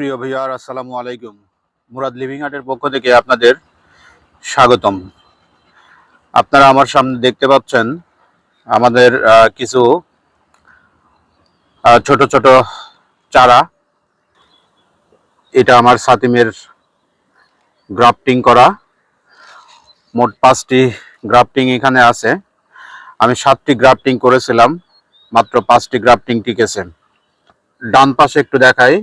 প্রিয় ভাইয়ার আসসালামু আলাইকুম। মুরাদ লিভিং আর্টের পক্ষ থেকে আপনাদের স্বাগতম। আপনারা আমার সামনে দেখতে পাচ্ছেন আমাদের কিছু ছোট ছোট চারা। এটা আমার সাতিমের গ্রাফটিং করা। মোট পাঁচটি গ্রাফটিং এখানে আছে। আমি সাতটি গ্রাফটিং করেছিলাম, মাত্র পাঁচটি গ্রাফটিং টিকেছে। ডান পাশে একটু দেখাই।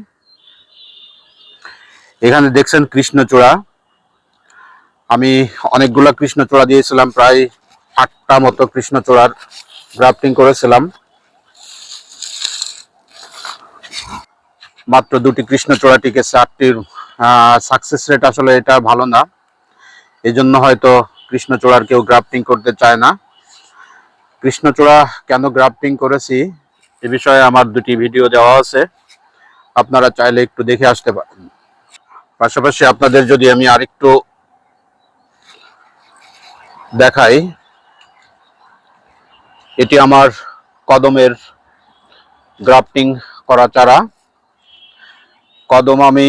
এখানে দেখছেন কৃষ্ণচূড়া আমি অনেকগুলো কৃষ্ণচূড়া দিয়েছিলাম, প্রায় আটটা মতো কৃষ্ণচূড়ার গ্রাফটিং করেছিলাম। মাত্র দুটি কৃষ্ণচূড়া টিকেছে আটটির সাকসেস রেট আসলে এটা ভালো না। এই জন্য হয়তো কৃষ্ণচূড়ার কেউ গ্রাফটিং করতে চায় না। কৃষ্ণচূড়া কেন গ্রাফটিং করেছি, এ বিষয়ে আমার দুটি ভিডিও দেওয়া আছে। আপনারা চাইলে একটু দেখে আসতে পারেন। পাশাপাশি আপনাদের যদি আমি আরেকটু দেখাই, এটি আমার কদমের গ্রাফটিং করা চারা। কদম আমি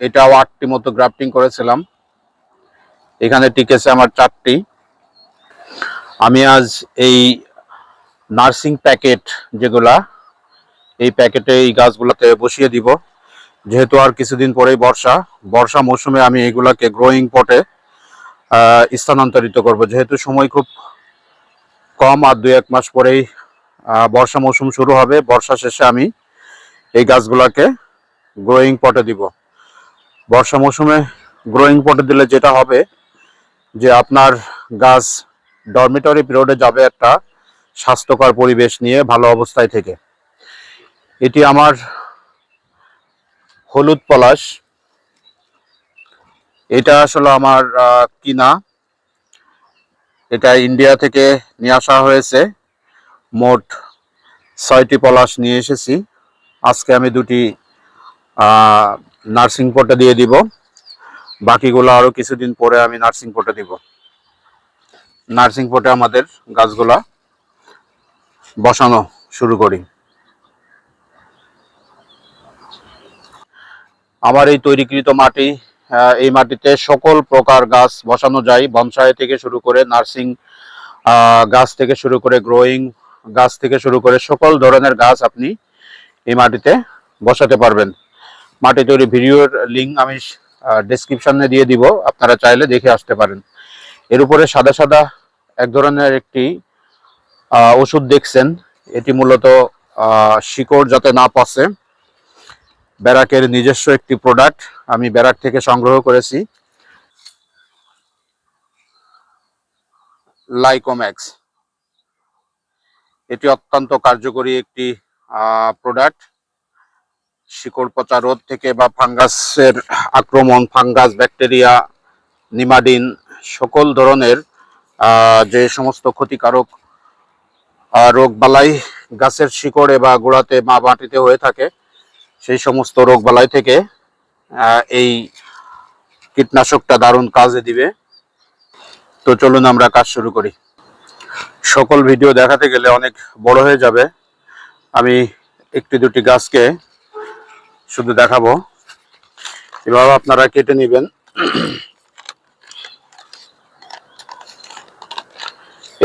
এটাও আটটি মতো গ্রাফটিং করেছিলাম। এখানে টিকেছে আমার চারটি। আমি আজ এই নার্সিং প্যাকেট যেগুলা, এই প্যাকেটে এই গাছগুলোতে বসিয়ে দিব। যেহেতু আর কিছুদিন পরেই বর্ষা বর্ষা মৌসুমে আমি এগুলাকে গ্রোয়িং পটে স্থানান্তরিত করব। যেহেতু সময় খুব কম, আর দুই এক মাস পরেই বর্ষা মৌসুম শুরু হবে, বর্ষা শেষে আমি এই গাছগুলাকে গ্রোয়িং পটে দিব। বর্ষা মৌসুমে গ্রোয়িং পটে দিলে যেটা হবে যে আপনার গাছ ডরমিটরি পিরিয়ডে যাবে একটা স্বাস্থ্যকর পরিবেশ নিয়ে, ভালো অবস্থায় থেকে। এটি আমার হলুদ পলাশ। এটা আসলে আমার কিনা। এটা ইন্ডিয়া থেকে নিয়ে আসা হয়েছে। মোট ছয়টি পলাশ নিয়ে এসেছি। আজকে আমি দুটি নার্সিং পটে দিয়ে দিব। বাকিগুলো আরও কিছুদিন পরে আমি নার্সিং পটে দিব। নার্সিং পটে আমাদের গাছগুলা বসানো শুরু করি। আমার এই তৈরিকৃত মাটি এই মাটিতে সকল প্রকার গাছ বসানো যায়। বনসাই থেকে শুরু করে নার্সিং গাছ থেকে শুরু করে গ্রোয়িং, গাছ থেকে শুরু করে সকল ধরনের গাছ আপনি এই মাটিতে বসাতে পারবেন। মাটি তৈরি ভিডিওর লিঙ্ক আমি ডেসক্রিপশনে দিয়ে দিব, আপনারা চাইলে দেখে আসতে পারেন। এর উপরে সাদা সাদা এক ধরনের একটি ওষুধ দেখছেন। এটি মূলত শিকড় যাতে না পচে। ব্যারাকের নিজস্ব একটি প্রোডাক্ট আমি ব্যারাক থেকে সংগ্রহ করেছি। লাইকোম্যাক্স এটি অত্যন্ত কার্যকরী একটি প্রোডাক্ট শিকড় পচা রোধ থেকে বা ফাঙ্গাসের আক্রমণ, ফাঙ্গাস, ব্যাকটেরিয়া, নিমাডিন সকল ধরনের যে সমস্ত ক্ষতিকারক রোগ বালাই গাছের শিকড়ে বা গোড়াতে বা মাটিতে হয়ে থাকে সেই সমস্ত রোগ বালাই থেকে এই কীটনাশকটা দারুণ কাজে দিবে। তো চলুন আমরা কাজ শুরু করি। সকল ভিডিও দেখাতে গেলে অনেক বড় হয়ে যাবে। আমি একটি দুটি গাছকে শুধু দেখাবো। এভাবে আপনারা কেটে নেবেন।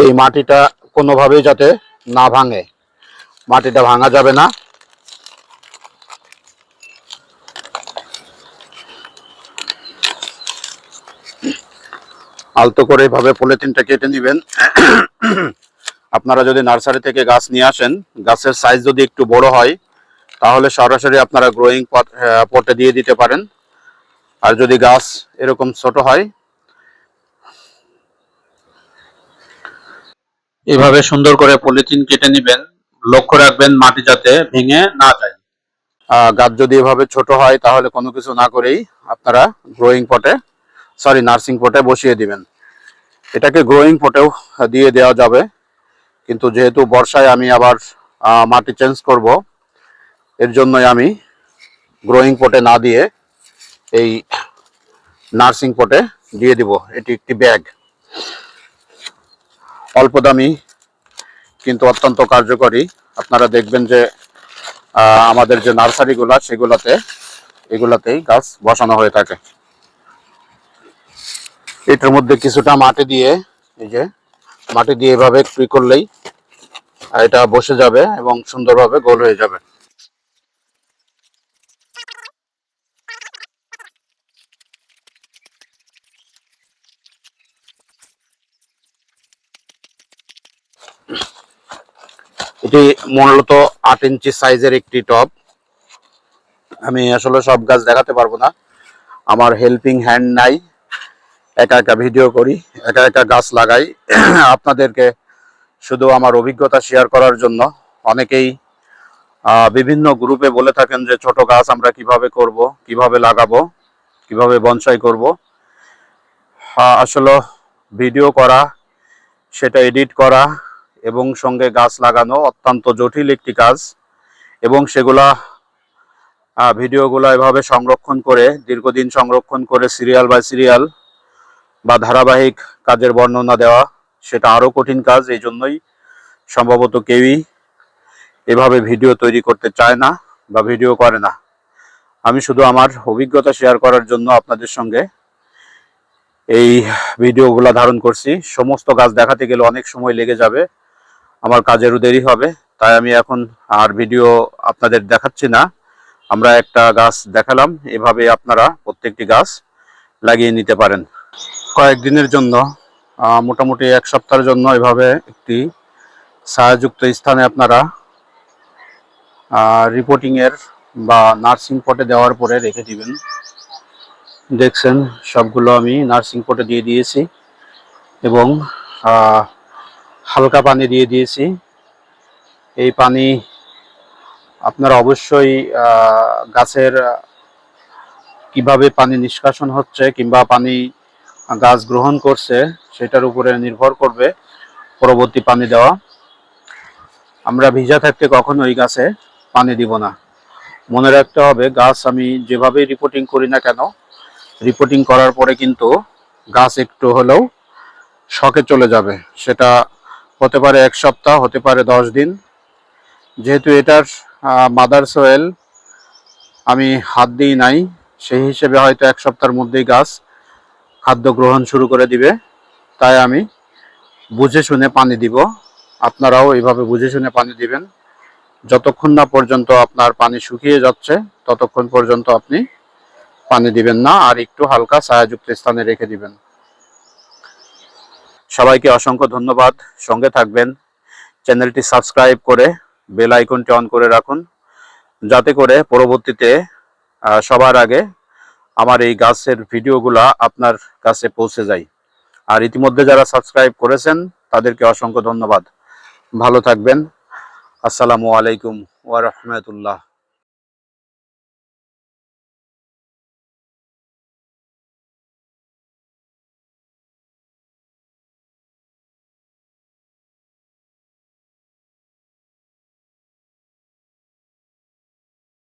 এই মাটিটা কোনোভাবেই যাতে না ভাঙে। মাটিটা ভাঙা যাবে না। আলতো করে এভাবে পলিথিনটা কেটে নেবেন। আপনারা যদি নার্সারি থেকে গাছ নিয়ে আসেন, গাছের সাইজ যদি একটু বড় হয়, তাহলে সরাসরি আপনারা গ্রোয়িং পটে দিয়ে দিতে পারেন। আর যদি গাছ এরকম ছোট হয়, এভাবে সুন্দর করে পলিথিন কেটে নেবেন। লক্ষ্য রাখবেন মাটি যাতে ভেঙে না যায়। গাছ যদি এভাবে ছোট হয়, তাহলে কোনো কিছু না করেই আপনারা গ্রোয়িং পটে সরি নার্সিং পটে বসিয়ে দিবেন। এটাকে গ্রোয়িং পটেও দিয়ে দেওয়া যাবে। কিন্তু যেহেতু বর্ষায় আমি আবার মাটি চেঞ্জ করব, এর জন্যই আমি গ্রোয়িং পটে না দিয়ে এই নার্সিং পটে দিয়ে দিব। এটি একটি ব্যাগ অল্প দামি, কিন্তু অত্যন্ত কার্যকরী। আপনারা দেখবেন যে আমাদের যে নার্সারিগুলো, সেগুলোতে, এগুলাতেই গাছ বসানো হয়ে থাকে। এটার মধ্যে কিছুটা মাটি দিয়ে, এই যে, মাটি দিয়ে এভাবে একটু করলেই এটা বসে যাবে এবং সুন্দরভাবে গোল হয়ে যাবে। এটি মূলত আট ইঞ্চি সাইজের একটি টব। আমি আসলে সব গাছ দেখাতে পারব না। আমার হেল্পিং হ্যান্ড নাই। একা একা ভিডিও করি, একা একা গাছ লাগাই। আপনাদেরকে শুধু আমার অভিজ্ঞতা শেয়ার করার জন্য। অনেকেই বিভিন্ন গ্রুপে বলে থাকেন যে, ছোট গাছ আমরা কীভাবে করব, কীভাবে লাগাবো, কীভাবে বনসাই করব? আসলে ভিডিও করা, সেটা এডিট করা এবং সঙ্গে গাছ লাগানো অত্যন্ত জটিল একটি কাজ এবং সেগুলা ভিডিওগুলো এভাবে সংরক্ষণ করে, দীর্ঘদিন সংরক্ষণ করে সিরিয়াল বাই সিরিয়াল বা ধারাবাহিক কাজের বর্ণনা দেওয়া সেটা আরও কঠিন কাজ, এই জন্যই সম্ভবত কেউই এভাবে ভিডিও তৈরি করতে চায় না বা ভিডিও করে না। আমি শুধু আমার অভিজ্ঞতা শেয়ার করার জন্য আপনাদের সঙ্গে এই ভিডিওগুলো ধারণ করছি। সমস্ত গাছ দেখাতে গেলে অনেক সময় লেগে যাবে। আমার কাজেরও দেরি হবে, তাই আমি এখন আর ভিডিও আপনাদের দেখাচ্ছি না। আমরা একটা গাছ দেখালাম, এভাবে আপনারা প্রত্যেকটি গাছ লাগিয়ে নিতে পারেন। কয়েকদিনের জন্য মোটামুটি এক সপ্তাহের জন্য এভাবে একটি ছায়াযুক্ত স্থানে আপনারা রিপোর্টিং এর বা নার্সিং পটে দেওয়ার পরে রেখে দিবেন। দেখছেন, সবগুলো আমি নার্সিং পটে দিয়ে দিয়েছি এবং হালকা পানি দিয়ে দিয়েছি। এই পানি আপনারা অবশ্যই গাছের কীভাবে পানি নিষ্কাশন হচ্ছে কিংবা পানি গাছ গ্রহণ করছে, সেটার উপরে নির্ভর করবে পরবর্তী পানি দেওয়া। আমরা ভিজা থাকতে কখনো ওই গাছে পানি দিব না। মনে রাখতে হবে, গাছ আমি যেভাবেই রিপোর্টিং করি না কেন রিপোর্টিং করার পরে কিন্তু গাছ একটু হলেও শখে চলে যাবে। সেটা হতে পারে এক সপ্তাহ, হতে পারে দশ দিন। যেহেতু এটার মাদার সোয়েল আমি হাত দিই নাই, সেই হিসেবে হয়তো এক সপ্তাহের মধ্যেই গাছ খাদ্য গ্রহণ শুরু করে দিবে। তাই আমি বুঝে শুনে পানি দিব। আপনারাও এইভাবে বুঝে শুনে পানি দিবেন। যতক্ষণ না পর্যন্ত আপনার পানি শুকিয়ে যাচ্ছে, ততক্ষণ পর্যন্ত আপনি পানি দিবেন না আর একটু হালকা ছায়াযুক্ত স্থানে রেখে দিবেন। সবাইকে অসংখ্য ধন্যবাদ। সঙ্গে থাকবেন। চ্যানেলটি সাবস্ক্রাইব করে বেল আইকনটি অন করে রাখুন। যাতে করে পরবর্তীতে সবার আগে আমার এই গাছের ভিডিওগুলো আপনার কাছে পৌঁছে যায়। আর ইতিমধ্যে যারা সাবস্ক্রাইব করেছেন, তাদেরকে অসংখ্য ধন্যবাদ। ভালো থাকবেন। আসসালামু আলাইকুম ওয়া রাহমাতুল্লাহ।